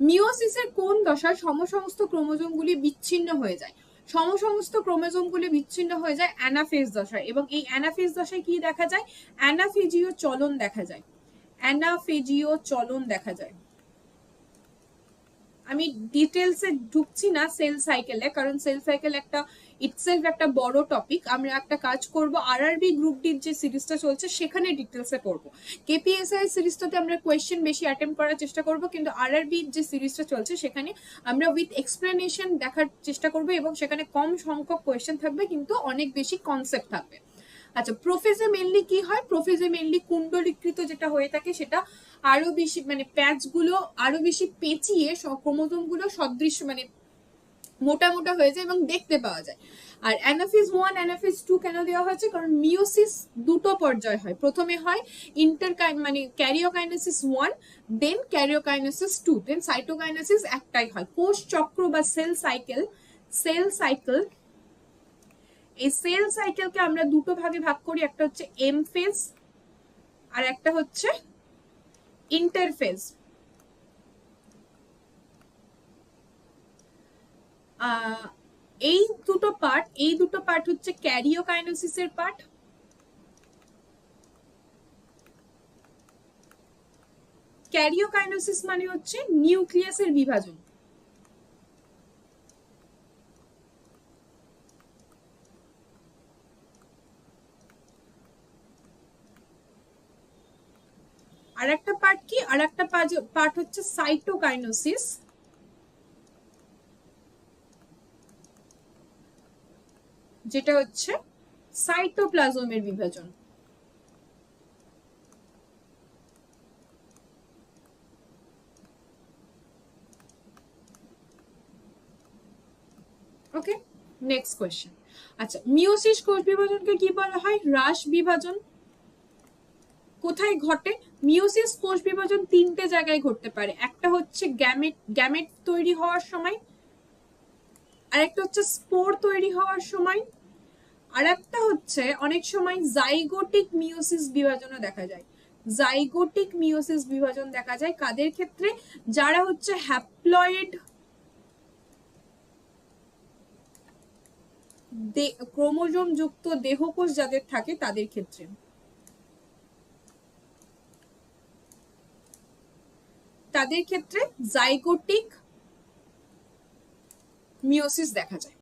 মিওসিসের কোন দশায় সমসমস্ত ক্রোমোজোমগুলি বিচ্ছিন্ন হয়ে যায়? সমসমস্ত ক্রোমোজোমগুলি বিচ্ছিন্ন হয়ে যায় অ্যানাফেজ দশায় এবং এই অ্যানাফেজ দশায় কি দেখা যায়? অ্যানাফেজিও চলন দেখা যায়। অ্যানাফেজিও চলন দেখা যায়। আমি ডিটেলসে ঢুকছি না সেল সাইকেলে কারণ সেল সাইকেল একটা ইটসেলফ একটা বড় টপিক আমরা একটা কাজ করব আরআরবি গ্রুপ ডির যে সিরিজটা চলছে, সেখানে ডিটেলসে পড়ব। কেপিএসআই সিরিজটাতে আমরা কোয়েশ্চেন বেশি অ্যাটেম্প করার চেষ্টা করব, কিন্তু আরআরবি যে সিরিজটা চলছে, সেখানে আমরা উইথ এক্সপ্লেনেশন দেখার চেষ্টা করব এবং সেখানে কম সংখ্যক কোয়েশ্চেন থাকবে, কিন্তু অনেক বেশি কনসেপ্ট থাকবে। আচ্ছা প্রোফেজে মেনলি কি হয়? প্রোফেজে মেনলি কুণ্ডলীকৃত যেটা হয়ে থাকে সেটা আরও বেশি মানে প্যাচগুলো আরও বেশি পেঁচিয়ে ক্রোমোজোমগুলো সদৃশ্য মানে মোটা মোটা হয়ে যায় এবং দেখতে পাওয়া যায়। আর অ্যানাফিস ওয়ান অ্যানাফিস টু কেন দেওয়া হয়েছে? কারণ মিওসিস দুটো পর্যায় হয়। প্রথমে হয় ইন্টার মানে karyokinesis one then karyokinesis two then cytokinesis একটাই হয়। কোষ চক্র বা সেল সাইকেল সেল সাইকেল এই সেল সাইকেলকে আমরা দুটো ভাগে ভাগ করি, একটা হচ্ছে এম ফেজ আর একটা হচ্ছে ইন্টারফেজ এই দুটো পার্ট এই দুটো পার্ট হচ্ছে ক্যারিওকাইনোসিসের পার্ট ক্যারিওকাইনোসিস মানে হচ্ছে নিউক্লিয়াসের বিভাজন। আর একটা পার্ট কি আর একটা পার্ট হচ্ছে সাইটোকাইনোসিস যেটা হচ্ছে সাইটোপ্লাজমের বিভাজন। ওকে নেক্সট কোয়েশ্চেন আচ্ছা মিওসিস কোষ বিভাজনকে কি বলা হয়? হ্রাস বিভাজন। কোথায় ঘটে? মিওসিস কোষ বিভাজন তিনটে জায়গায় ঘটতে পারে। একটা হচ্ছে গ্যামেট গ্যামেট তৈরি হওয়ার সময় আর একটা হচ্ছে স্পোর তৈরি হওয়ার সময় আর একটা হচ্ছে অনেক সময় জাইগোটিক মিওসিস বিভাজনও দেখা যায়। জাইগোটিক মিওসিস বিভাজন দেখা যায় কাদের ক্ষেত্রে? যারা হচ্ছে হ্যাপ্লয়েড ক্রোমোজোম যুক্ত দেহকোষ যাদের থাকে তাদের ক্ষেত্রে। তাদের ক্ষেত্রে জাইগোটিক মিওসিস দেখা যায়।